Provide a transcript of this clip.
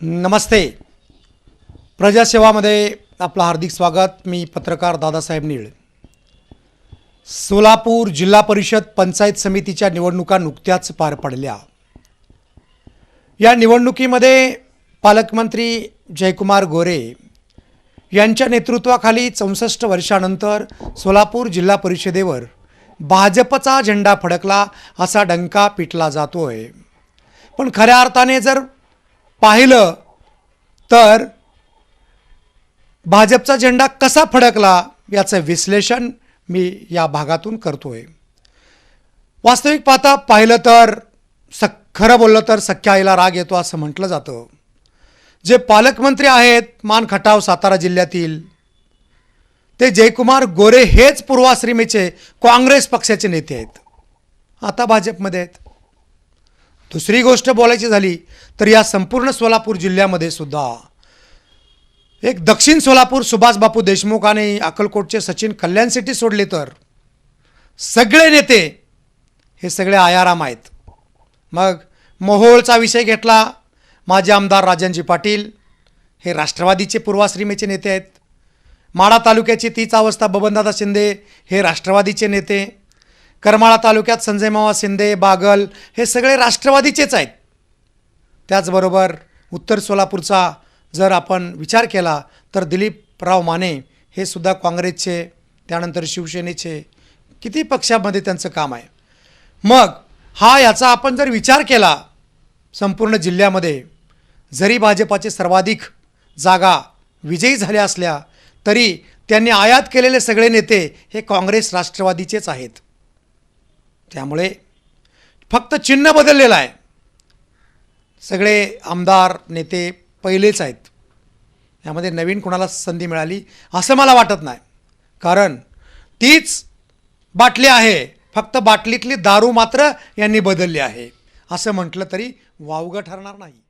नमस्ते. प्रजासेवामध्ये आपलं हार्दिक स्वागत. मी पत्रकार दादासाहेब नीळ. सोलापूर जिल्हा परिषद पंचायत समितीच्या निवडणुका नुकत्याच पार पडल्या. या निवडणुकीमध्ये पालकमंत्री जयकुमार गोरे यांच्या नेतृत्वाखाली चौसष्ट वर्षानंतर सोलापूर जिल्हा परिषदेवर भाजपचा झेंडा फडकला असा डंका पिटला जातोय. पण खऱ्या अर्थाने जर पाहिलं तर भाजपचा झेंडा कसा फडकला याचं विश्लेषण मी या भागातून करतोय. वास्तविक पाहता पाहिलं तर सख खरं बोललं तर सख्या आईला राग येतो असं म्हटलं जातं. जे पालकमंत्री आहेत मान खटाव सातारा जिल्ह्यातील ते जयकुमार गोरे हेच पूर्वाश्रमीचे काँग्रेस पक्षाचे नेते आहेत. आता भाजपमध्ये आहेत. दुसरी गोष्ट बोलायची झाली तर या संपूर्ण सोलापूर जिल्ह्यामध्ये सुद्धा. एक दक्षिण सोलापूर सुभाष बापू देशमुख आणि अक्कलकोटचे सचिन कल्याण सिटी सोडले तर सगळे नेते हे सगळे आयाराम आहेत. मग मोहोळचा विषय घेतला माजी आमदार राजनजी पाटील हे राष्ट्रवादीचे पूर्वाश्रमीचे नेते आहेत. माळा तालुक्याची तीच अवस्था बबनदादा शिंदे हे राष्ट्रवादीचे नेते. करमाळा तालुक्यात संजय मावा शिंदे बागल हे सगळे राष्ट्रवादीचेच आहेत. त्याचबरोबर उत्तर सोलापूरचा जर आपण विचार केला तर दिलीपराव माने हे सुद्धा काँग्रेसचे त्यानंतर शिवसेनेचे किती पक्षामध्ये त्यांचं काम आहे. मग हा याचा आपण जर विचार केला संपूर्ण जिल्ह्यामध्ये जरी भाजपाचे सर्वाधिक जागा विजयी झाल्या असल्या तरी त्यांनी आयात केलेले सगळे नेते हे काँग्रेस राष्ट्रवादीचेच आहेत. त्यामुळे फक्त चिन्ह बदललेलं आहे. सगळे आमदार नेते पहिलेच आहेत. यामध्ये नवीन कोणाला संधी मिळाली असं मला वाटत नाही. कारण तीच बाटली आहे. फक्त बाटलीतली दारू मात्र यांनी बदलली आहे. असं म्हटलं तरी वावगं ठरणार नाही.